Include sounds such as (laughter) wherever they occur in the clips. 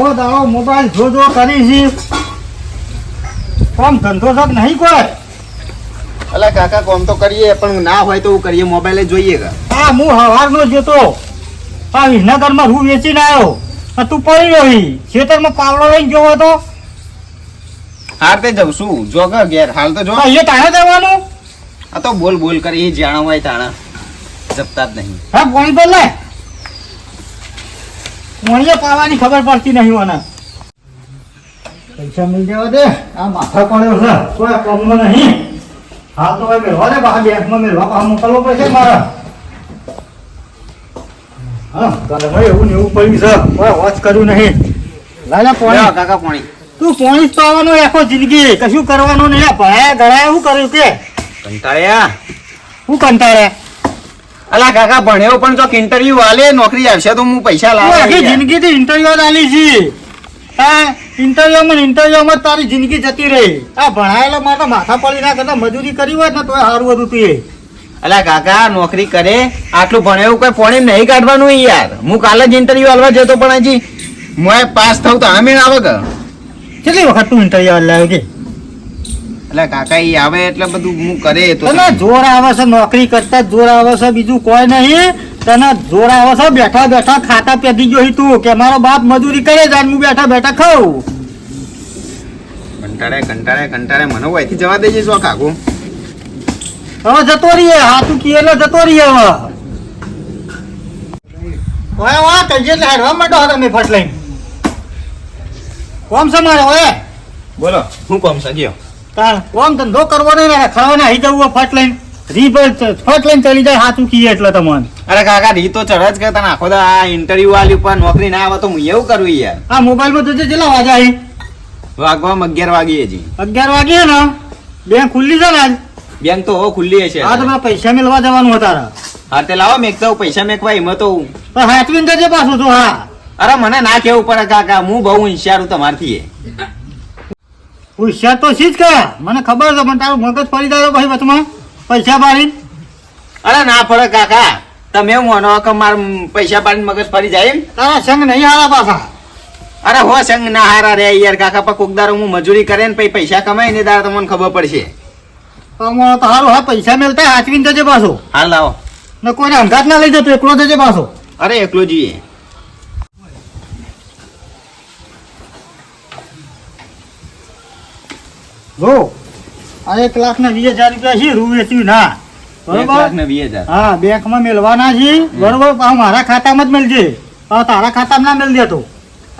આખો દાડો મોબાઈલ જો જો કરી છે કોમ ધંધો સક નહીં કોઈ. અલા કાકા કોમ તો કરીએ પણ ના હોય તો કરીએ મોબાઈલ જોઈએ કા? હા હું હવારનો જતો. આ વિસનગરમાં રૂ વેચીને આવ્યો તું પડી રહ્યો ઈ. ખેતરમાં પાવડો લઈને જોવો તો હાર તે જઉં છું. જો કે ઘેર. હાલ તો જો. આ એ તાણે જવાનું? આ તો બોલ બોલ કરી. એ હોય તાણા. જપતા જ નહીં. હા પાણી પર લે. પાણીએ પાવાની ખબર પડતી નહીં મને. પૈસા મળી જવા દે. આ માથા પડ્યો છે કોઈ કામમાં નહીં. હા તો હવે મેળવા દે બહાર બેંકમાં મેળવા. બહાર મોકલવો પડશે મારા. હા તારે ભાઈ એવું ને એવું પડ્યું છે. કોઈ વોચ કર્યું નહીં. લાલા લ્યો, કાકા પોણી. તું પોણી જ પાવાનું આખો જિંદગી. કશું કરવાનું નહીં. આ ભણાયા ગળાયા શું કર્યું કે. કંટાળ્યા? શું કંટાળે અલા કાકા ભણ્યો પણ જો ઇન્ટરવ્યુ આલે નોકરી આવશે તો હું પૈસા લાવું. આખી જિંદગી થી ઇન્ટરવ્યુ આલી છે. હા? ઇન્ટરવ્યુ માં ઇન્ટરવ્યુમાં જ તારી જિંદગી જતી રહી. આ ભણાયેલા માટે માથા પડી ના કરતા મજૂરી કરી હોય ને તો સારું હતું તું. અલા કાકા નોકરી કરે આટલું ભણ્યું કોઈ પોણી નહીં કાઢવાનું યાર. હું કાલે જ ઇન્ટરવ્યુ આલવા જતો પણ હજી હું પાસ થઉં તો આમે આવે કે? કેટલી વખત તું ઇન્ટરવ્યુ લાવ્યો કે? એટલે કાકા એ આવે એટલે બધું હું કરે તો તને જોર આવે છે નોકરી કરતા જ જોર આવે છે બીજું કોઈ નહીં. તને જોર આવે છે બેઠા બેઠા ખાતા પેધી ગયો છે તું કે મારો બાપ મજૂરી કરે છે હું બેઠા બેઠા ખાઉં. કંટાળે કંટાળે કંટાળે. મને અહીંથી જવા દેજે શું કાકુ હવે જતો રહીએ હાથું કી એટલે જતો રહીએ હવે. ઓય વા કજે હેડવા માંડો તમે ફટ લઈને કોમ છે મારે ઓય? બોલો હું કોમ ગયો કોમ ધંધો કરવો નહીં ને ખાવાને આવી જવું ફટ લઈને રીત ફટ લઈને ચડી જાય હાથું કીએ એટલે તમને. અરે કાકા રીત તો ચઢ જ કે તને આખો આ ઇન્ટરવ્યુ આલ્યું પણ નોકરી ના આવે તો હું એવું કરું યાર. આ મોબાઈલમાં જોજે કેટલા વાગ્યા વાગવામાં અગિયાર વાગીએ હજી. અગિયાર વાગ્યે ને? બેંક ખુલ્લી છે ને આજ? બેંક તો હો ખુલ્લી હશે હા તમારે પૈસા મેળવા જવાનું હતા હા તે લાવો મેકતા હું પૈસા મેકવા એમાં તો પણ હાચવીને જજે પાછું તો હા. અરે મને ના કેવું પડે કાકા હું બહુ હોશિયાર તમારથી એ. હોશિયાર તો છી જ કે મને ખબર છે પણ તારું મગજ ફરી જાય ભાઈ વચમાં. પૈસા પાડીને. અરે ના પડે કાકા. તમે એવું માનો કે માર પૈસા પાડીને મગજ ફરી જાય તારા સંગ નહીં હારા પાછા. અરે હો સંગ ના હારા રે યાર કાકા પર કુકદારો હું મજૂરી કરે ને પછી પૈસા કમાય ને દાડો તમને ખબર પડશે. તમારો તો હારું હા પૈસા મેળતા હાચવીને જજે પાછો. હાલ લાવો. ને કોઈને અંગાત ના લઈ જતો એકલો જજે પાછો. અરે એકલો જઈએ. જો આ એક લાખ ને વીસ હજાર રૂપિયા છે રૂ વેચ્યું ના. બરોબર? હા બેંકમાં મેળવાના છે. બરોબર? મારા ખાતામાં જ મેળજે તારા ખાતામાં ના મેળ દેતો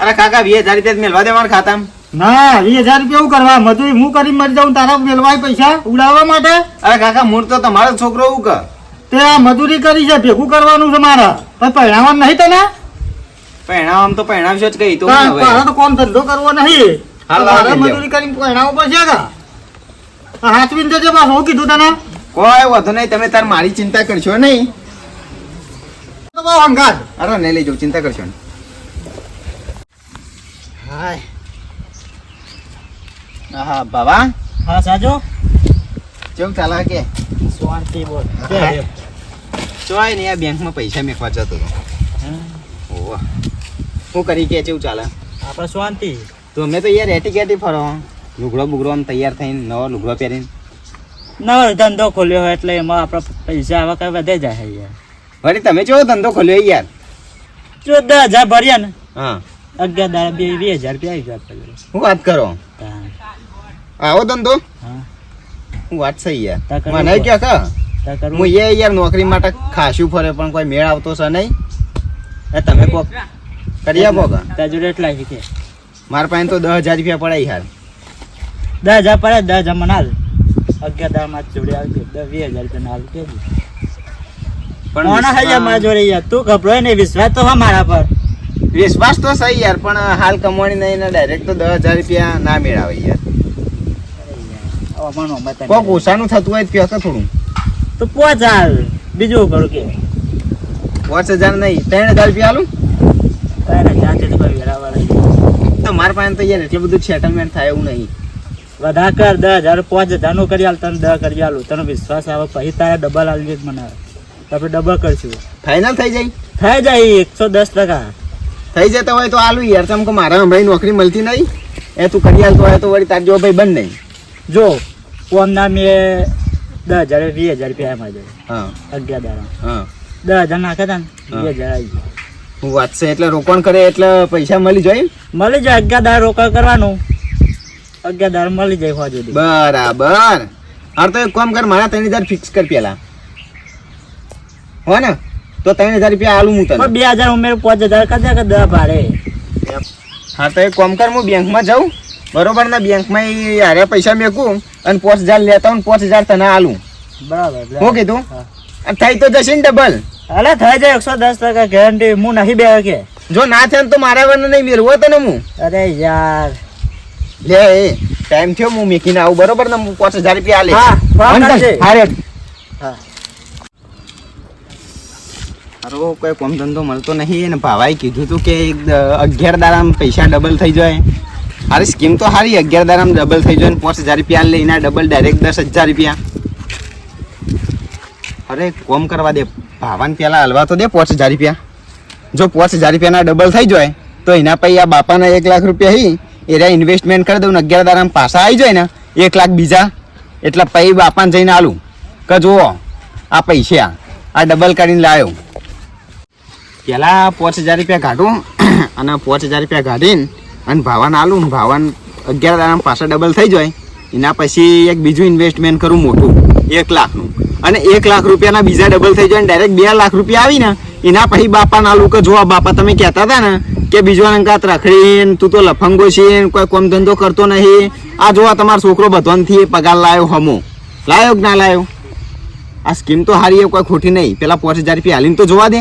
અરે કાકા વીસ હજાર રૂપિયા મેળવા દેવાના ખાતામાં. ના વીસ હજાર રૂપિયા એવું કરવા? મજૂરી હું કરી મરી જાઉં તારા મેળવાય પૈસા ઉડાવવા માટે? અરે કાકા મૂળ તો તમારો છોકરો એવું તે આ મજૂરી કરી છે ભેગું કરવાનું છે મારા. પણ પરિણામવાનું નહીં તને? પહેણાવવા તો પહેણાવશો જ કઈ તો કોમ ધંધો કરવો નહીં. હાલ. મજૂરી કરીને પરિણામવું પડશે કે આ હાચવીને જજે પાછું હું કીધું તને. કોઈ વધુ નહીં તમે તાર મારી ચિંતા કરશો નહીં. હંગાત. અરે નહીં લઈ જાઉં ચિંતા કરશો નહીં. હાય. હા બાબા. હા સાજો. ચાલે કે? શાંતિ બોલ. હા. ચોય નહીં આ બેંકમાં પૈસા મેકવા જતો હતો. ઓહો. શું કરી કે કેવું ચાલે? આપણે શાંતિ. તો અમે તો યાર એટી કેટી ફરો. લુગડો બુગડો આમ તૈયાર થઈને નવો લુગડો પહેરીને. નવો ધંધો ખોલ્યો હોય એટલે એમાં આપણા પૈસા આવા કઈ વધે જાય યાર. વળી તમે જો ધંધો ખોલ્યો યાર? જો દસ હજાર ભર્યા ને હા. અગિયાર દાડા બે વીસ હજાર રૂપિયા આવી ગયા હું વાત કરો? આવો ધંધો? હા. વાત છે યાર. મને. ક્યાં કા હું એ યાર નોકરી માટે ખાસું ફરે પણ કોઈ મેળ આવતો છે નહીં? એ તમે કોક. કરી આપો કા તાર જોડે એટલા છે કે. મારા પાસે તો દસ હજાર રૂપિયા પડાય યાર દસ હજાર પડે દસ હજાર મને હાલ. અગિયાર દાળમાં જોડે આવી ગયો દસ વીસ હજાર રૂપિયા હાલ કે કોના હૈયા મારા જોડે યાર. તું ગભરાય ને વિશ્વાસ તો હા મારા પર. વિશ્વાસ તો સહી યાર પણ હાલ કમાણી નહીં ને ડાયરેક્ટ તો દસ હજાર રૂપિયા ના મેળાવે યાર. કોક ઓછાનું થતું હોય કહો થોડું. તો પોચ હાલ બીજું કરું કે? પાંચ હજાર નહીં ત્રણ હજાર રૂપિયા નહીં. તો મારા પાસે તો યાર એટલું બધું સેટલમેન્ટ થાય એવું નહીં. વધા કર દસ હજાર પાંચ હજારનું કરી આલ તને દસ કરી આલું તને વિશ્વાસ આવે પછી તારે ડબલ આલજે જ મને આપણે ડબલ કરશું. ફાઇનલ થઈ જાય? થઈ જાય એકસો દસ ટકા. થઈ જતા હોય તો આલું યાર તમ કે મારા ભાઈ નોકરી મળતી નહીં? એ તું કરી આલતો હોય તો વળી તાર જો ભાઈ બંધ નહીં જો કોમના મેં દસ હજાર વીસ હજાર રૂપિયા એમાં જાય હા. અગિયાર દાડા. હા. દસ હજાર નાખ્યા હતા ને. વીસ હજાર આવી ગયા. છે એટલે રોકાણ કરે એટલે પૈસા મળી જાય? મળી જાય અગિયાર રોકાણ કરવાનું. અગિયાર મળી જાય હોવા બરાબર. હાર તો એક કામ કર મારા ત્રણ હજાર ફિક્સ કર પેલા. હો ને તો ત્રણ હજાર રૂપિયા આલું હું તને. બે હજાર ઉમેર પાંચ હજાર કરતા કે દસ ભાડે. હા તો એક કામ કર હું બેંકમાં જાઉં. બરોબર ને બેંકમાં એ હારે પૈસા મેકું અને પાંચ હજાર લેતા હું પાંચ હજાર તને આલું. બરાબર. હું કીધું? થઈ તો જશે ને ડબલ અલે થઈ જાય એકસો દસ ટકા ગેરંટી હું નહીં બે કે જો ના થાય તો મારા વરને નહીં મેળવો તને હું. અરે યાર. લે એ ટાઈમ થયો હું મેકીને આવું. બરોબર ને? હું પાંચ હજાર રૂપિયા લે હા, હા કોઈ કોમ ધંધો મળતો નહીં. ને ભાવાએ કીધું તું કે અગિયાર દાડામાં પૈસા ડબલ થઈ જાય. હારી સ્કીમ તો હારી અગિયાર દાડામાં ડબલ થઈ જાય ને પાંચ હજાર રૂપિયા લઈને એના ડબલ ડાયરેક્ટ દસ હજાર રૂપિયા. અરે કોમ કરવા દે. ભાવાને પેલા હલવા તો દે પાંચ હજાર રૂપિયા. જો પાંચ હજાર રૂપિયાના ડબલ થઈ જાય, તો એના પછી આ બાપાના એક લાખ રૂપિયા હી એના ઇન્વેસ્ટમેન્ટ કરી દઉં ને અગિયાર દારામાં પાછા આવી જાય ને, એક લાખ બીજા. એટલે પછી બાપાને જઈને આલું કે જુઓ, આ પૈસા, આ ડબલ કરીને લાવ્યો પહેલાં પાંચ હજાર રૂપિયા કાઢું (clears throat) અને પાંચ હજાર રૂપિયા કાઢીને અને ભાવાને આલું ભાવાને અગિયાર દારામાં પાછા ડબલ થઈ જાય. એના પછી એક બીજું ઇન્વેસ્ટમેન્ટ કરું મોટું. એક લાખનું. અને એક લાખ રૂપિયાના બીજા ડબલ થઈ જાય ડાયરેક્ટ બે લાખ રૂપિયા આવીને, એના પછી બાપાના લોકો જોવા બાપા તમે કહેતા હતા ને કે બીજો અંકાત રખડીને, તું તો લફંગો છે કોઈ કોમ ધંધો કરતો નહીં. આ જોવા તમારો છોકરો બધવાનથી પગાર લાવ્યો હમો. લાવ્યો કે ના લાવ્યો આ સ્કીમ તો હારી એ કોઈ ખોટી નહીં. પેલા પાંચ હજાર રૂપિયા હાલીને તો જોવા દે.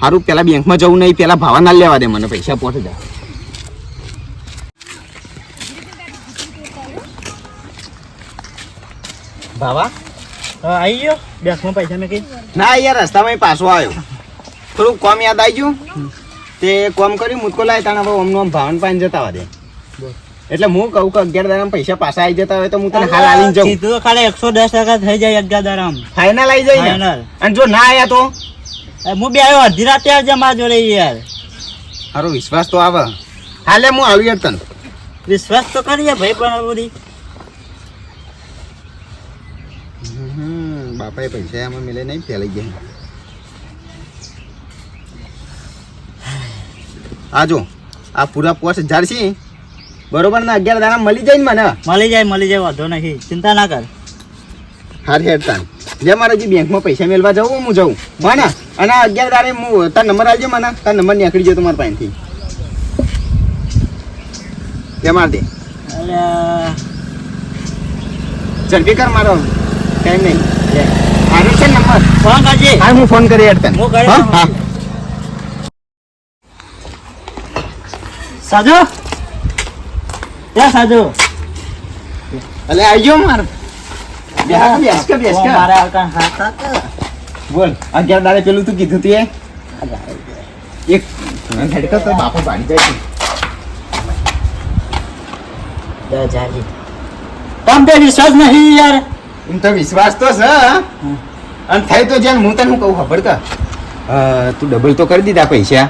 સારું પેલા બેંકમાં જવું નહીં, પેલા ભાવાના લેવા દે મને પૈસા પોઠ હજાર. ભાવા? આવી ગયો? બેંકમાં પૈસા મેં કઈ ના યાર રસ્તામાં પાછો આવ્યો. થોડુંક કોમ યાદ આવી ગયું? તે કોમ કર્યું મુદકો લાય તાણ હવે ઓમનો આમ ભાવન પાન જતા દે એટલે હું કહું કે અગિયાર દારામ પૈસા પાછા આવી જતા હોય તો હું તને હાલ આવી જાઉં. સીધું ખાલી એકસો દસ ટકા થઈ જાય અગિયાર દારામ ફાઇનલ આવી જાય ને? અને જો ના આવ્યા તો? હું બે આવ્યો અડધી રાતે આવજે મારા જોડે યાર. સારો વિશ્વાસ તો આવે. હાલે હું આવી તને. વિશ્વાસ તો કરીએ ભાઈ પણ બધી હમ, બાપાએ પૈસા એમાં મિલે નહીં ફેલાઈ ગયા આ જો આ પૂરા પોસ હજાર છે બરોબર ને અગિયાર દાણા મળી જાય ને મને? મળી જાય મળી જાય વાંધો નહીં. ચિંતા ના કર. હારી હેડતા જે મારે જે બેંકમાં પૈસા મેળવા જવું હું જઉં મને અને અગિયાર દાડે હું તાર નંબર આવજો મને. તાર નંબર નીકળી જાય તમારા પાસેથી. તે માર દે. અલ્યા, ઝડપી કર મારો. ટાઈમ નહીં. ફોન કરજે. હા હું ફોન કરી હા સાજો સાજો અલે આવજો માર. બેસ બેસ કે બેસ કે. મારે આવતા હાથ હાથ. બોલ અગિયાર દાડે પેલું તું કીધું તું એ? એક હેડકર તો બાપો ભાડી જાય છે. તમ વિશ્વાસ નહીં યાર. એમ તો વિશ્વાસ તો છે અને થઈ તો જ્યાં હું તને હું કહું ખબર કે? તું ડબલ તો કરી દીધા પૈસા.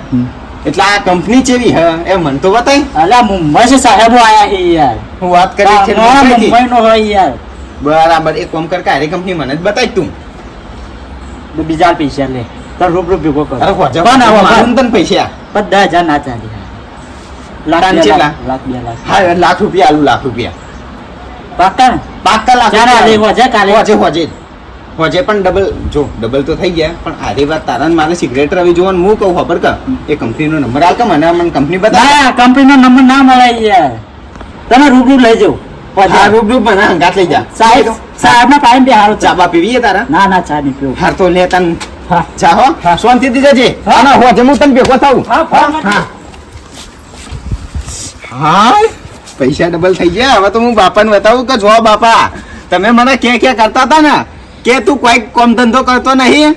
એટલે આ કંપની ચેવી હ એ મન તો બતાય. અલ્યા મુંબઈ છે સાહેબો આયા છે યાર. હું વાત કરી છે મુંબઈ નો હોય યાર. બરાબર એક કામ કર કારે કંપની મને જ બતાય તું. બીજા પૈસા લે. તાર રૂપ રૂપ ભેગો કર. અરે જવા ના આવો, મારું તન પૈસા. બધા જા હજાર ના ચાલે. લાખ? લાખ બે લાખ. હા લાખ રૂપિયા આલુ લાખ રૂપિયા. પાકા પાક્કા લાખ હાલે, હોજે કાલે. હોજે હોજે હોજે પણ ડબલ જો ડબલ તો થઈ ગયા પણ આરી વાત તારા ને મારે સિગરેટ રવી જોવાનું. હું કહું ખબર કે એ કંપનીનો નંબર આલ કે મને મને કંપની બતા ના કંપની નો નંબર ના મળે યાર. તમે રૂબરૂ લઈ જાઓ. હા રૂબરૂ મને હંગાત લઈ જા. સાહેબ સાહેબ ના ટાઈમ બે હારો ચા બા પીવી તારા? ના ના ચા નહીં પીવું. હાર તો લે તન. ચા હો. શાંતિથી જજે. હા. હું તને ભેગો થાઉં. હા. હા હા. પૈસા ડબલ થઈ ગયા. હવે તો હું બાપાને બતાવું કે જો બાપા તમે મને કે કે કરતા હતા ને? કે તું કોઈ કોમ ધંધો કરતો નહીં?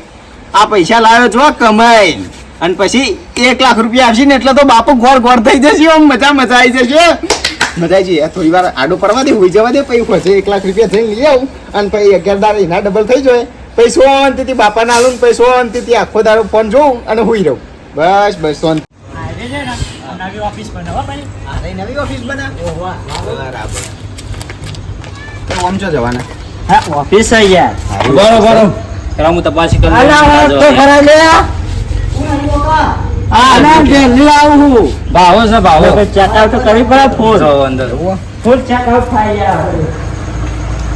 આ પૈસા લાવ્યો છો કમાઈ અને પછી એક લાખ રૂપિયા આવશે ને એટલે તો બાપુ ગોળ ગોળ થઈ જશે આમ મજા મજા આવી જશે મજા આવી થોડી વાર આડો પડવા દે હોઈ જવા દે પછી પછી એક લાખ રૂપિયા થઈને લઈ આવું. અને પછી અગિયાર દાડે એના ડબલ થઈ જાય. પછી શાંતિથી બાપાને આલું ને પછી શાંતિથી આખો દારો ફોન જોઉં અને હોઈ રહું. બસ બસ શાંતિ અરે થઈ જાય ને નવી ઓફિસ બનાવો ભાઈ નવી ઓફિસ બનાવો. બરાબર. તો આમ ચો જવાના? હા ઓફિસ છે યાર. બરો બરો પેલા હું તપાસી કરું ભાવો છે ભાવો. ચેકઆઉટ તો કરી પડે ફોન. અંદર. ફૂલ ચેકઆઉટ થાય યાર.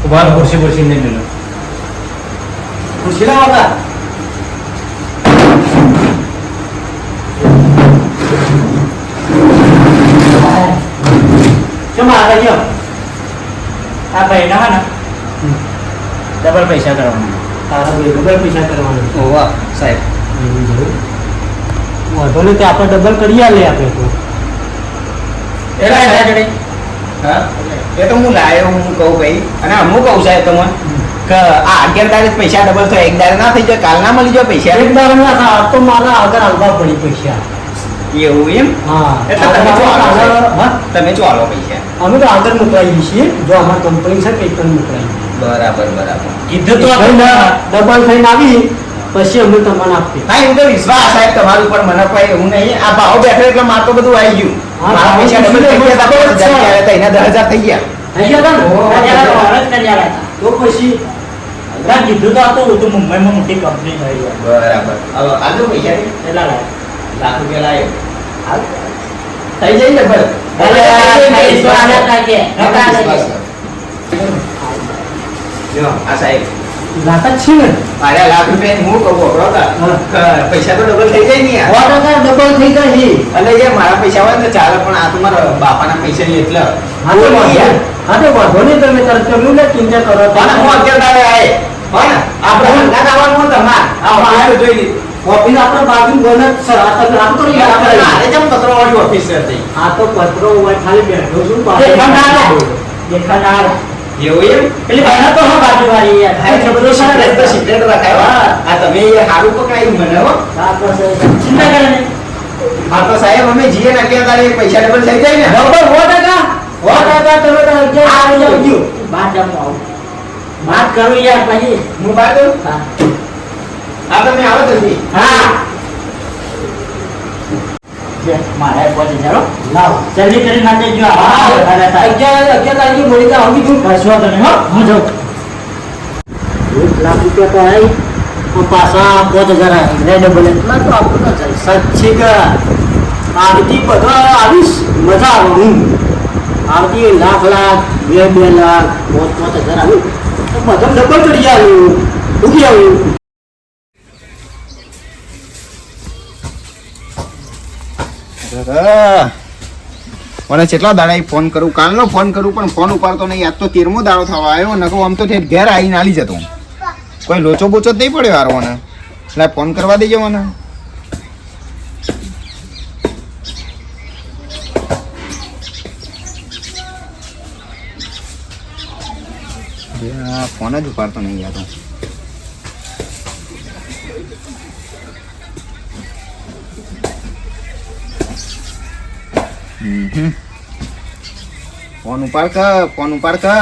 ઊભા ખુરશી ખુરશી નહીં મેલો ખુશી ના હોતા કેમ આ ભાઈ ના ને? ડબલ પૈસા કરવાના. તારા ભાઈ ડબલ પૈસા કરવાના. ઓવા સાહેબ. વાંધો નહીં તો આપણે ડબલ કરી આલે આપણે તો. એલા એલા જડે. હા? એ તો હું લાયો હું કહું ભાઈ. અને હું કહું સાહેબ તમને કે આ અગિયાર તારીખ પૈસા ડબલ થાય એક દાડે ના થઈ જાય કાલ ના મળી જાય પૈસા. એક દાડો ના તો મારા આગળ આવવા પડી પૈસા. એવું એમ? એટલે તમે જો આલો તમે જો આલો પૈસા. અમે તો આગળ મોકલાવીએ છીએ. જો અમારી કંપની છે કંઈ પણ મોકલાવીએ બરાબર બરાબર. કીધું તો ડબલ થઈને આવી પછી અમે તમને આપીએ. હા એવું તો વિશ્વાસ સાહેબ તમારું ઉપર મને કોઈ એવું નહીં. આ ભાવ બેઠો એટલે માર તો બધું આવી ગયું. મારા પૈસા ડબલ થઈ ગયા તા પાંચ હજાર આવ્યા તા, એના દસ હજાર થઈ ગયા. થઈ ગયા તા પછી કીધું તો હતું મુંબઈમાં મોટી કંપની. બરાબર. હવે આજો પૈસા. કેટલા લાયા? લાખ રૂપિયા લાયો થઈ જાય ને. જો જ. પૈસા તો ડબલ થઈ જાય ને યાર. ડબલ થઈ જાય. છે. એટલે મારા પૈસા હોય તો ચાલે પણ આ તો મારા બાપાના પૈસા નહીં એટલે. હા તો વાંધો નહીં. તમે તરત કર્યું ને ચિંતા કરો. પણ હું અત્યારે. આપણે આવવાનું તમારે. આ જોઈ લીધું. ઓફિસ આપણે બાજુ બને સર છે. આ તમે આમ તો નહીં આપણે અરે જેમ પત્રો વાળી ઓફિસ છે તે. આ તો પત્રો હોય ખાલી બેઠો છું દેખાનાર. દેખાનાર. એવું એમ? એટલે ભાઈ તો હા બાજુ વાળી યાર હા, એટલે બધું secret તો secret રખાય આ તમે એ હારું પકડાઈ મને હો. ચિંતા કરે નહીં. હા તો સાહેબ અમે જીએ ને તારે પૈસા ડબલ થઈ જાય ને. ડબલ હો ટકા. હો ટકા. તમે તો અગિયાર આવી જાવજો બાર જામો આવો વાત કરું યાર પછી. હું દઉં? હા. હા તમે આવો જલ્દી હા. મારે પહોંચી જાઓ લાવ. જલ્દી કરી નાખે જો હા. અગિયાર અગિયાર તારીખે મળી જાવ આવી તું કશો તો હો. હું જાઉં. એક લાખ રૂપિયા તો આવી પાછા પાંચ હજાર આવી ડબલ એટલા તો આપણું જલસા છે કે આવતી બધા આવીશ. મજા આવે. હું આવતી લાખ લાખ બે બે લાખ પાંચ પાંચ હજાર આવ્યું તો બધા ડબલ કરી આવ્યું ઉગી આવ્યું મને કેટલા દાડા ફોન કરું? કાલનો ફોન કરું, પણ ફોન ઉપાડતો નહીં. આજ તો તેરમો દાડો થવા આવ્યો નકો આમ તો ઘેર આવીને આલી જતો કોઈ લોચો બોચો જ નહીં પડ્યો હારો મને. એટલે ફોન કરવા દેજો મને. ફોન જ ઉપાડતો નહીં યાર ફોન ઉપાડ કે ફોન ઉપાડ કે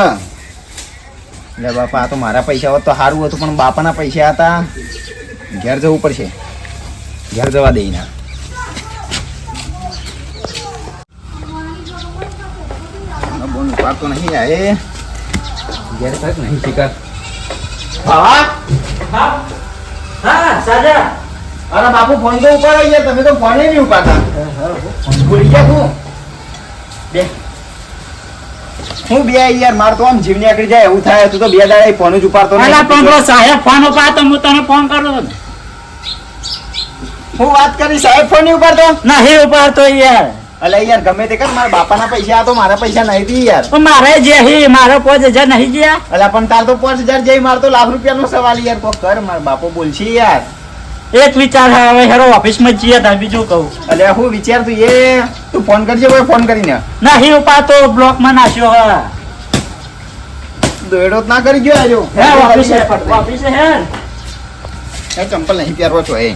એટલે બાપા આ તો મારા પૈસા હોત તો સારું હતું પણ બાપાના પૈસા હતા. ઘેર જવું પડશે. ઘેર જવા દઈ ના ફોન ઉપાડતો નહીં આ એ. ઘેર તક નહીં બાબા હા? હા સાજા. અરે બાપુ ફોન તો ઉપાડો યાર તમે તો ફોન નહીં ઉપાડતા. ભૂલી ગયા હું બે. હું બે યાર માર તો આમ જીવ નીકળી જાય એવું થાય તું તો બે દાડા ફોન જ ઉપાડતો અલા પણ સાહેબ ફોન ઉપાડતો હું તને ફોન કરું હું વાત કરી સાહેબ ફોન નહીં ઉપાડતો? નહીં ઉપાડતો યાર. અલે યાર ગમે તે કર મારા બાપાના પૈસા આ તો મારા પૈસા નહીં દી યાર. પણ મારે જે હે મારો પાંચ હજાર નહીં ગયા. અલા પણ તાર તો પાંચ હજાર જે માર તો લાખ રૂપિયાનો સવાલ યાર કોક કર મારા બાપો બોલશે યાર. એક વિચાર હવે હેરો ઓફિસમાં જઈએ તાર બીજું કહું. અલે હું વિચાર તું એ તું ફોન કરજે ભાઈ ફોન કરીને. નહીં ઉપાડતો બ્લોકમાં નાખ્યો હવે. દોડો ના કરી ગયો આજો. હે ઓફિસે ઓફિસે હે હે ચંપલ નહીં પહેરવો છો એ.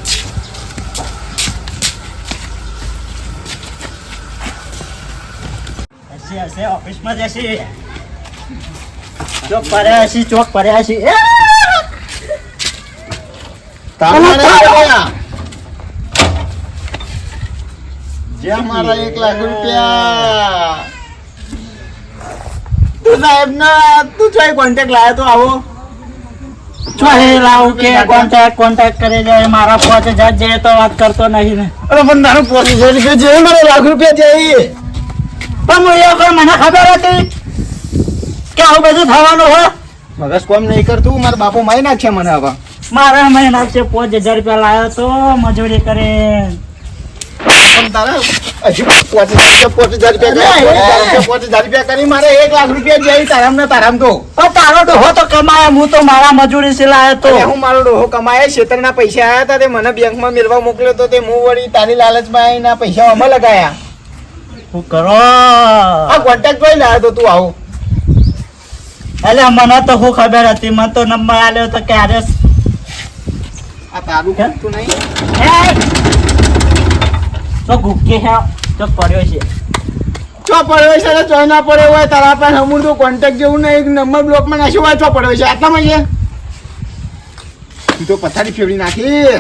હશે હશે ઓફિસમાં જશે. ચોક પડ્યા છે ચોક પડ્યા છે. જ્યાં મારા એક લાખ રૂપિયા તું સાહેબ ના તું ચોય કોન્ટેક્ટ લાયો તો આવો. છો હે લાવ કે કોન્ટેક્ટ કોન્ટેક્ટ કરી જાય મારા પાંચ હજાર જે તો વાત કરતો નહીં ને. અરે પણ તારું પોલીસ રૂપિયા જે મારે લાખ રૂપિયા જઈ પણ હું એ કોઈ મને ખબર હતી કે આવું બધું થવાનું હોય. મગજ કોમ નહીં કરતું મારા બાપુ મારી નાખ્યા મને હવે મારા મહિના છે પાંચ હજાર રૂપિયા લાવ્યો તો મજૂરી કરે. તારા હજુ પાંચ હજાર રૂપિયા કરી મારે એક લાખ રૂપિયા જઈ તારામ ને તારામ તો. તારો ડોહો તો કમાય હું તો મારા મજૂરી લાવ્યો તો. હું મારો ડોહો કમાય ક્ષેત્રના પૈસા આયા હતા તે મને બેંકમાં મેળવા મોકલ્યો તો તે હું વળી તારી લાલચમાં આવીને પૈસા આમાં લગાયા. શું કરો? આ કોન્ટેક્ટ લાવ્યો તો તું આવું. એટલે મને તો શું ખબર હતી? મને તો નંબર આલ્યો તો ક્યારે આ તારું ખૂટતું નહીં? તો ગુપ્કે છે તો પડ્યો છે. ચો પડ્યો છે ને ચો ના પડ્યો હોય તારા પાસે અમૂલ તો કોન્ટેક્ટ જેવું ને એક નંબર બ્લોકમાં નાખ્યો હોય ચો પડ્યો છે. આટલામાં છે? તું તો પથારી ફેવડી નાખી.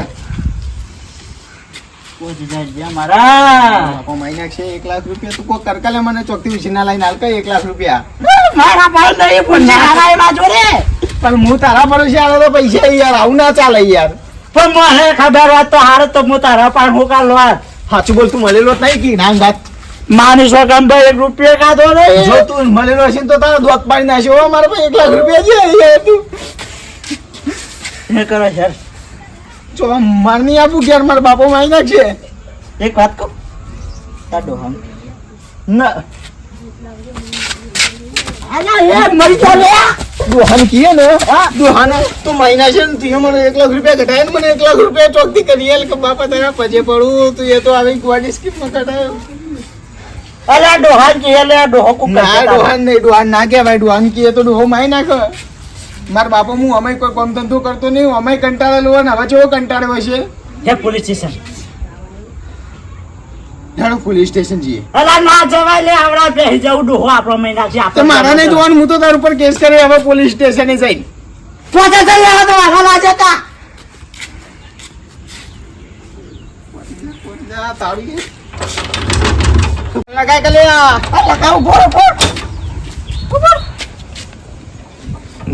મારા બાપા છે એક લાખ રૂપિયા. તું કોઈ કરકાલે મને ચોકથી ઉછીના લઈને હાલ કઈ એક લાખ રૂપિયા? મારા પાસે નહીં પણ મારા પણ હું તારા ભરોસે આલો તો પૈસા યાર આવું ના ચાલે યાર. પણ મને ખબર હોત તો હારે તો હું તારા પાસે હું કાલ વાત સાચું બોલ તું મળેલો નહીં કે ના ગાત માનીશો કામ ભાઈ એક રૂપિયા કાઢો નહીં? જો તું મળેલો હશે તો તારા દોત પાડી નાખ્યો હો, મારા પાસે એક લાખ રૂપિયા છે તું. એ કરો સર જો માર નહીં આપું ઘેર મારા બાપો મારી નાખશે. એક વાત કહું? કાઢો હમ ના. અલા એ મરી તો લે. દોહાન કીએ ને. દોહાન. તો મહિના છે ને તું મને એક લાખ રૂપિયા ઘટાય ને મને એક લાખ રૂપિયા ચોકથી કરી કે બાપા તારા પજે પડું તું એ તો આવી ક્વાડી સ્કીમમાં ઘટાયો અલા ડોહાન કે લે ડોહો કુ ના ડોહાન નહીં ડોહાન ના કહેવાય ડોહાન કીએ તો ડોહો માઈ નાખે. મારા બાપા હું અમે કોઈ કામ ધંધો કરતો નહીં અમે કંટાળેલો હોય ને હવે જેવો કંટાળ્યો હશે. હે પોલીસ સ્ટેશન. હેડો પોલીસ સ્ટેશન જઈએ. અલા ના જવાય લે આવડા બેહી જવું ડોહો આપણો મહિના છે આપણે મારા નહીં જોવાનું હું તો તાર ઉપર કેસ કરે હવે પોલીસ સ્ટેશને જઈ પોતે જઈ આવો તો આગળ આ જતા. લગાય કે લે લગાવ બોલ બોલ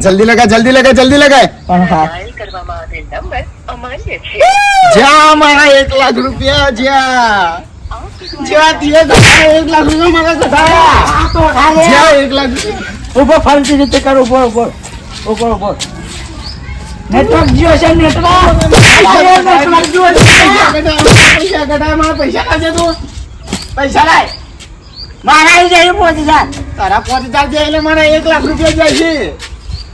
જલ્દી લગા જલ્દી લગા જલ્દી લગાય. જ્યાં મારા એક લાખ રૂપિયા જ્યાં. ઊભો ફરતી રીતે કર ઊભો ઊભો. ઊભો ઊભો. નેટવર્ક જીઓ છે નેટવર્ક નેટવર્ક જીઓ પૈસા ઘટાયા, મારા પૈસા કાઢે તું. પૈસા લાય. મારા આવી જાય પહોંચી જાય તારા પાંચ હજાર જાય એટલે મારા એક લાખ રૂપિયા જાય છે.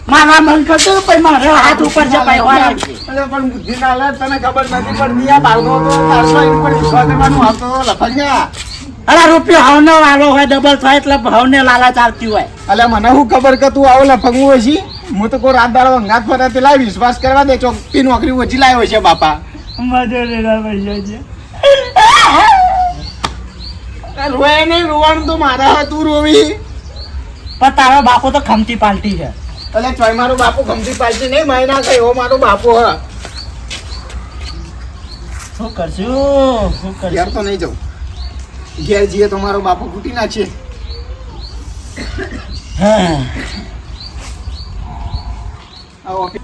મારા મન કરતો પછી મારો હાથ ઉપર જપાય વાળા પણ બુદ્ધિ ના લે તને ખબર નથી પણ આ બાળકો તો તારસો એની પર વિશ્વાસ કરવાનું આવતો લફંગા અરે રૂપિયો ભાવનો વાળો હોય ડબલ થાય એટલે ભાવને લાલચ આવતી હોય. અલે મને શું ખબર કે તું આવો લફંગું હોય છે? હું તો કોઈ રાત દાડો અંગાત ફરાતી લાવી વિશ્વાસ કરવા દે ચોખ્ખી નોકરી ઓછી લાવ્યો છે બાપા. રોય નહીં રોવાનું તો મારા હતું તું રોવી. પણ તારો બાપો તો ખમતી પાલટી છે. અલે ચોય મારો બાપુ ગમતી પાલટી નહીં માય ના થાય એવો મારો બાપુ હ. શું કરશું? શું કરશું? યાર તો નહીં જાઉં. ઘેર જઈએ તો મારો બાપુ ખૂટી નાખશે. હા. આ ઓફિસ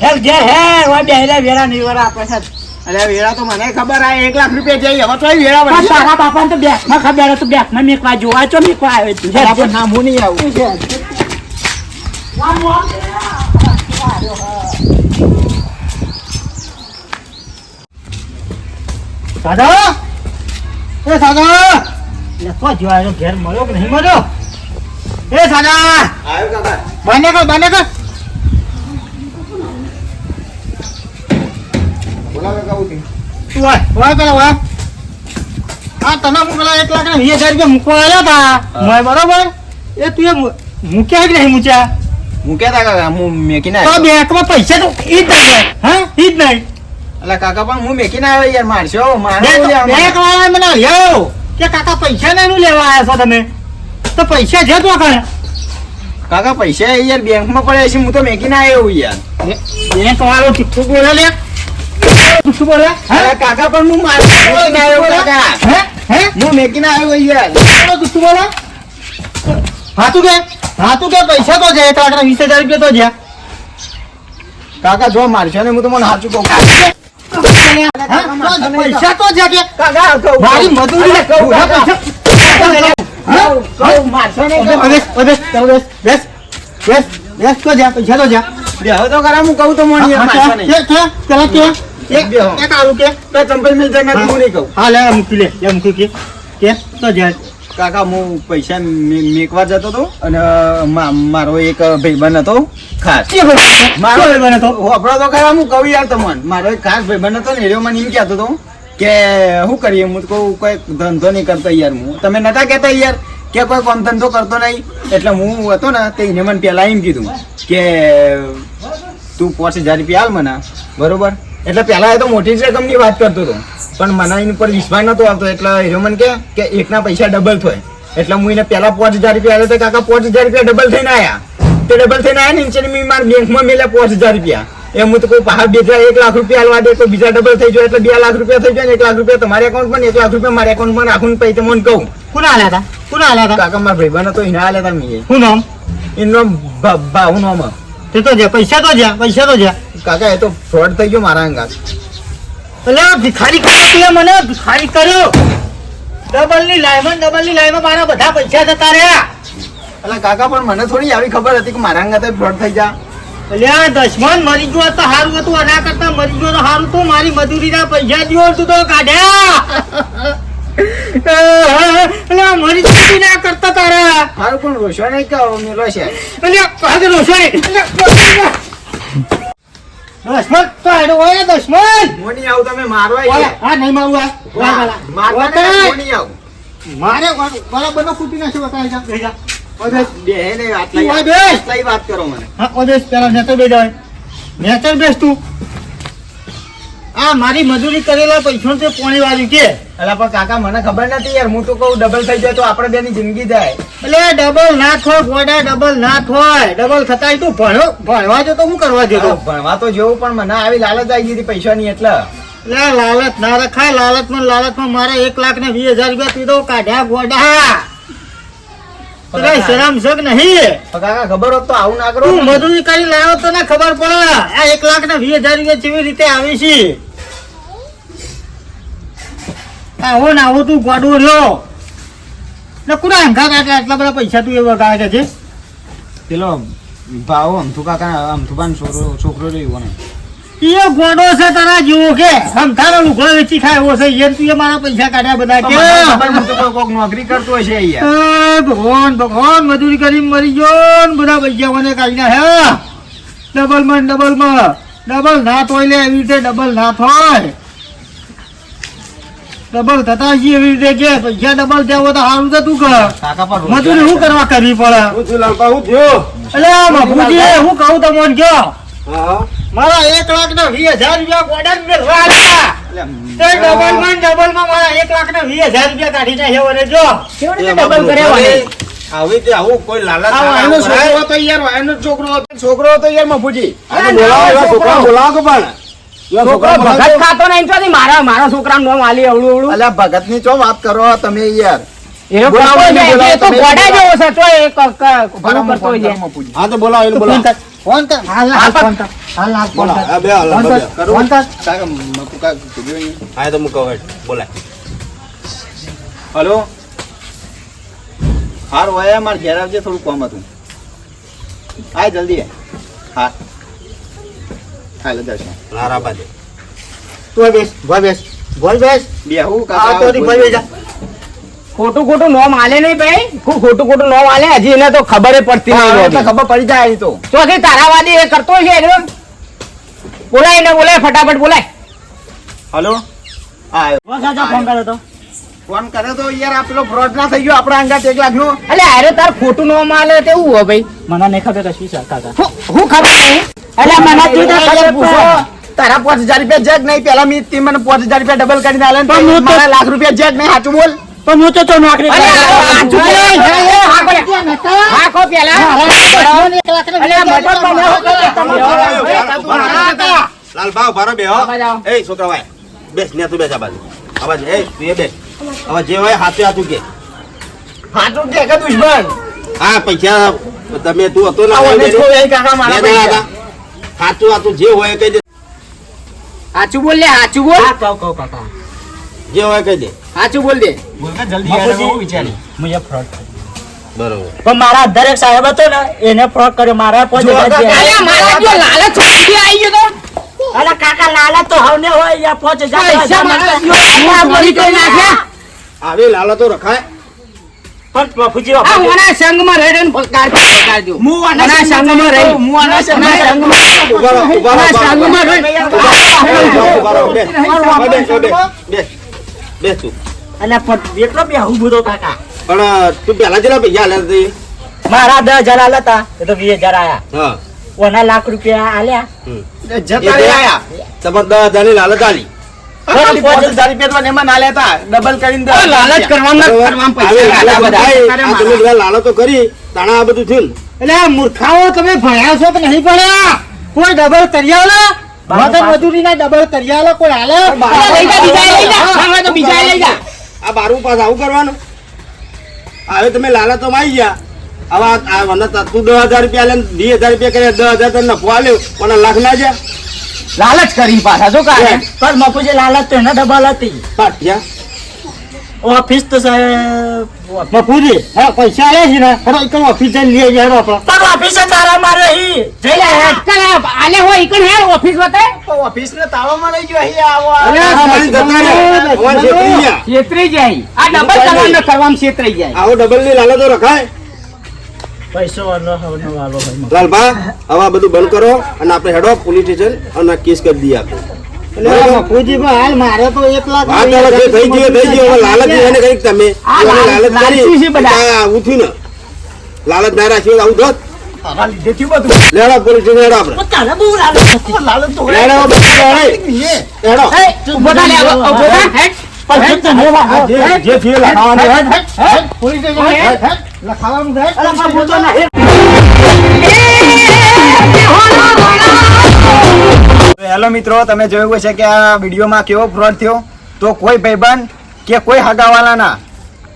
હેલ ઘેર હેલ ઓય બેહરે વેરા નહીં વરા આપણે સાથ અલે વેરા તો મને ખબર આ એક લાખ રૂપિયા જઈ હવે તો વેરા તારા બાપાને તો બેસમાં ખબર હતું બેંકમાં મેકવા જોવા છો મેકવા આવે તું? ના હું નહીં આવું. સાદા એ સાદા લે, તો જો આવ્યો ઘેર મળ્યો કે નહીં મળ્યો? એ સાદા આવ્યો કાકા. બને કર બને કર બોલાવે કહું તું હોય હોય પેલા હોય હા તને હું પેલા એક લાખ ને વીસ હજાર રૂપિયા મૂકવા આવ્યા હતા મેં બરોબર? એ તું મુ- મૂક્યા કે નહીં મૂક્યા. મૂક્યા તા કાકા હું મેકીને તો આવ્યો બેંકમાં પૈસા તો ઈ જ હા? ઈ જ નહીં એટલે કાકા પણ હું મેકીને આવ્યો યાર મારશો મારો બેંક બેંક મને લ્યો કે કાકા પૈસા નહીં લેવા આવ્યા છો તમે? તો પૈસા છે તો કણે કાકા પૈસા યાર બેંકમાં પડ્યા છે હું તો મેકીને આવ્યો યાર. બેંક વાળો ચૂકું બોલે લે. શું બોલે. કાકા પણ હું મારશો ના આવ્યો કાકા. હે? હે? હું મેકીને આવ્યો યાર. શું બોલે. હાથું કે? હાથું કે પૈસા તો છે? તારા વીસ હજાર રૂપિયા તો જ્યાં. કાકા જો મારશે ને હું તો મને સાચું કહું. પૈસા તો છે કે? કાકા મારી મજૂરી કહું, કાકા. ને તો પૈસા તો. બેહો તો હું કહું તો મને પેલા કે, એક, બેહો. કે. તો ચંપલ મિલ જાય હું. નહીં કહું. હા, લે, મૂકી લે, મૂકી કે. તો જા. કાકા હું પૈસા મેકવા જતો હતો અને મારો એક ભાઈબંધ હતો ખાસ. મારો ભાઈબંધ હતો? હોભળો તો ખરા હું કહું યાર તમને. મારો એક ખાસ ભાઈબંધ હતો ને એરો મને એમ કહેતો હતો કે શું કરીએ? હું તો કહું કોઈ ધંધો નહીં કરતો યાર હું. તમે નતા કહેતા યાર કે કોઈ કોમ ધંધો કરતો નહીં. એટલે હું હતો ને તે એને મને પહેલા એમ કીધું કે તું પાંચ હજાર રૂપિયા હાલ મને. બરોબર? એટલે પહેલાં એ તો મોટી જ રકમની વાત કરતો હતો. પણ મને એની પર વિશ્વાસ નતો આવતો. એટલે હીરો મને કે કે એકના પૈસા ડબલ થાય એટલે હું એને પહેલા પાંચ હજાર રૂપિયા આવ્યો કાકા પાંચ હજાર રૂપિયા ડબલ થઈને આવ્યા તે ડબલ થઈને આયા ને નીચે મેં મારા બેંકમાં મેલ્યા પાંચ હજાર રૂપિયા. એમ હું તો કોઈ પહાડ બે હજાર એક લાખ રૂપિયા હાલવા દે તો બીજા ડબલ થઈ જાય. એટલે બે લાખ રૂપિયા થઈ જાય ને એક લાખ રૂપિયા તમારા એકાઉન્ટમાં ને એક લાખ રૂપિયા મારા એકાઉન્ટમાં રાખું ને પછી તમને કહું. કોના આલ્યા હતા? કોના આલ્યા હતા? કાકા મારા ભાઈબંધ તો એના આલ્યા હતા મેં. શું નામ? એનો ભાવ નામ. તે તો જા, પૈસા તો જ્યાં પૈસા તો જ્યાં. કાકા એ તો ફ્રોડ થઈ ગયો મારા અંગાત. અલે, ભિખારી કર્યો મને ભિખારી કર્યો ડબલની લાઈમાં ડબલની લાઈમાં મારા બધા પૈસા જતા રહ્યા. અલા કાકા પણ મને થોડી આવી ખબર હતી કે મારા અંગાતે ફ્રોડ થઈ જા આ દશમન મરી ગયો તો સારું હતું. આના કરતા મરી ગયો તો સારું હતું. મારી મજૂરીના પૈસા દ્યો તું તો કાઢ્યા. આ મરી જતી ના કરતા તારા. મારું પણ રોશો નહીં કે મેલો છે. એટલે કાઢ રોશની દશમન તો હેડો હોય દશમન. મોની આવું તમે મારવા હા નહીં મારું આ મારવા મોની આવું. મારે બરાબર નો ફૂટી નાખ્યો બતાવી જા. બેહી જા. ઓય બેસ. બે ઓય બેસ. આટલાય વાત કરો મને. હા ઓદેશ પેલા નેતર બે જાય નેતર બેસ તું. આ મારી મજૂરી કરેલા પૈસા તે પોણી વાળી કે એટલે પણ કાકા મને ખબર નથી યાર હું તો કહું ડબલ થઈ જાય તો આપણે બેની જિંદગી જાય. એટલે ડબલ ના થોય ગોડા ડબલ ના થોય ડબલ થતા તું ભણો ભણવા જો તો હું કરવા જતો ભણવા તો જેવું પણ મને આવી લાલચ આવી ગઈ હતી પૈસાની એટલે. એટલે લાલચ ના રખાય લાલચમાં લાલચમાં મારે એક લાખ ને વીસ હજાર રૂપિયા પીધો કાઢ્યા ગોડા. કઈ શરમ શક નહીં? પણ કાકા ખબર હોત તો આવું ના કરો તું મજૂરી કરી લાવ્યો તો ને ખબર પડે. આ એક લાખ ને વીસ હજાર રૂપિયા કેવી રીતે આવી છે? આવો ને આવો તું ગોડું રહ્યો. ને કુડા અંઘા કાઢે આટલા બધા પૈસા તું એવા કાઢે છે? પેલો ભાવ અમથુ કાકા અમથુબાન છોકરો છોકરો રહ્યો ને એ ગોડો છે તારા જેવો કે. સમથાનો લુગડો વેચી ખાય એવો છે. યાર તું મારા પૈસા કાઢ્યા બધા કે. કોક નોકરી કરતો હશે અહીંયા. ભગવાન ભગવાન મજૂરી કરી મરી ગયો ને બધા પૈસા મને કાઢી નાખ્યા ડબલમાં ડબલમાં ડબલ ના થોય લે એવી રીતે ડબલ ના થોય ડબલ થતા જ એવી રીતે કે પૈસા ડબલ થયા તો સારું તો તું કર. મજૂરી શું કરવા કરવી પડે? હું છું લાલપા હું બાપુજી હું કહું તમને કયો મારા એક લાખ ને વીસ હજાર રૂપિયા ગોડા મેળવા આવ્યા ડબલમાં ડબલમાં મારા એક લાખ ને વીસ હજાર રૂપિયા કાઢી નાખ્યા વરે. જો ડબલ કર્યા આવી તે આવું કોઈ લાલચ આનો છોકરો તો યાર એનો છોકરો છોકરો હતો યાર મફુજી બોલાવો એવા બોલાવો પણ એવા છોકરાને બોલાવો. ભગત ખાતો નહીં તો મારા મારા છોકરાનું નામ આલી અવળું અવળું. અલ્યા ભગતની ચો વાત કરો તમે યાર. એ તો બોલાવો, ગોડા જેવો છે તો એ કરતો. હા તો બોલાવો એને બોલાવો. કર. ફોન કર. હાલ હાલ ફોન કર. હાલ હાલ ફોન કર. બે હાલ, ફોન કર. ફોન કર. કાકા મકુ કાકા કીધું હા તો મુકો વેટ. બોલાય. હલો? હાર વાયા માર ઘેર આવજે થોડું કામ હતું. આય જલ્દી આય. હા. હાલ દર્શન લારા બાજે. તું બેસ. ભોય બેસ. ભોય બેસ. બે હું કાકા તો ભોય બેસ. જા. ખોટું ખોટું નોમ આલે નહીં ભાઈ. ખૂબ ખોટું ખોટું નોમ આલે. હજી એને તો ખબર પડતી નહીં ખબર પડી જાય તો. તો ચોથી તારાવાદી એ કરતો છે એકદમ બોલાય ને બોલાય ફટાફટ બોલાય. હલો? હા. ફોન કર્યો તો ફોન કર્યો તો યાર આ પેલો ફ્રોડ ના થઈ ગયો આપણા અંગાત એક લાખ નો એટલે અરે તાર ખોટું નોમ આલે તેવું હોય ભાઈ? મને નહીં ખબર કશું છે કાકા. હું ખબર નહીં? એટલે મને તું ખબર પૂછો પૂછો. તારા પાંચ હજાર રૂપિયા જેક નહીં પેલા મી મને પાંચ હજાર રૂપિયા ડબલ કરીને આલે લાખ રૂપિયા જેક નહીં સાચું બોલ. પણ હું તો તો નોકરી બેહો. આવા જાઓ. એ છોકરા ભાઈ બેસ ને તું બેસ આ બાજુ આ બાજુ એ તું એ બેસ હવે જે હોય હાથે હાથું કે હાથું કે કે દુશ્મન હા પૈસા તમે તું હતો ને બે કાકા મારા હાથું હાચું જે હોય એ કહી દે હાચું બોલ લે હાચું બોલ હા કહો કહું કાકા જે હોય કહી દે. સાચું બોલ દે. જલ્દી ફ્રોડ બરોબર. પણ મારા દરેક સાહેબ હતો ને એને ફ્રોડ કર્યો. મારા પોતે કાકા, અરે મારા જો લાલચ આવી ગયો તો. અરે કાકા લાલચ તો હવને હોય યા પોચ નાખ્યા આવી લાલો તો રખાય. પણ બાપુજી આ. સંગમાં રહીને સંગમાં રહી. હું આના સંગમાં રહી. ઊભા રહો, ઊભા રહો, વના ઊભા રહો. સંગમાં રહી. ઊભા રહો, બે. બે, બે, બે. બે અને એટલો બી હું બધો કાકા. પણ તું પેલા જેટલા પૈસા આલ્યા હતી મારા દસ હજાર આલ્યા હતા એ તો વીસ હજાર આયા. ઓના લાખ રૂપિયા આલ્યા. જતા દસ હજાર ના લાલચ મૂર્ખાઓ તમે ભણ્યા છો કે નહીં ભણ્યા? કોઈ ડબલ કરી આલો મજૂરી ના ડબલ કરી આલો? કોઈ હાલે લઈ જા, બીજા લઈ જા. ખાવા તો બીજા લઈ જા. આ બારમું પાસ આવું કરવાનું. હવે તમે લાલચ તો આવી ગયા. હવે આ- આ તું દસ હજાર રૂપિયા લે વીસ હજાર રૂપિયા કર્યા દસ હજાર તને નફો આલ્યો પણ લાખ ના છે લાલચ કરી પાછા શું કાલે. પણ બાપુજી લાલચ તો એને ડબલ હતી. પાટિયા. ઓફિસ તો સાહેબ બાપુજી હા પૈસા આલે છે ને ખરો એક ઓફિસ જઈને લઈ જાય આપણે પણ. ઓફિસે તારા મારે હી જઈ લે હેડ. આલે હોય કણ હેડ ઓફિસ બતાય ઓફિસ ને તાળામાં લઈ ગયો અહીં આવો અરે આ મારી દતારે ભગવાન છેતરી. જાય. આ ડબલ કરવાનું કરવામાં છેતરી જાય. આવો ડબલની લાલચ તો રખાય. પૈસો વાળો હવનો વાળો ભાઈ લાલબા હવે બધું બંધ કરો અને આપણે હેડો પોલીસ સ્ટેશન અને કેસ કરી દઈએ આપણે. હાલ મારે તો એક લાખ થઈ ગયું થઈ ગયું લાલચ એને કંઈક તમે આ લાલચ- કરી લાલચી છે બધા. આ આવું થયું ને લાલચ ના રાખ્યું આવું થોત તારા લીધે થયું બધું લેડો પોલીસ સ્ટેશન હેડો આપણે તારે બહુ લાલચ હતી. લાલચ તો લેડો લે. જે- જે લખાવાનું. Police station. લખાવાનું અલા. હેલો મિત્રો, તમે જોયું હશે કે આ વિડીયોમાં કેવો ફ્રોડ થયો? તો કોઈ ભાઈબંધ કે કોઈ હગાવાલાના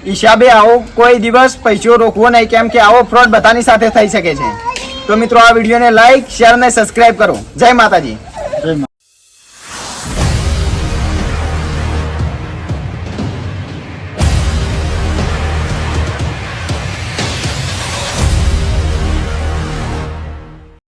હિસાબે આવો કોઈ દિવસ પૈસો રોકવો નહીં, કેમ કે આવો ફ્રોડ બધાની સાથે થઈ શકે છે. તો મિત્રો, આ વિડીયોને લાઈક, શેર અને સબસ્ક્રાઈબ કરો. જય માતાજી.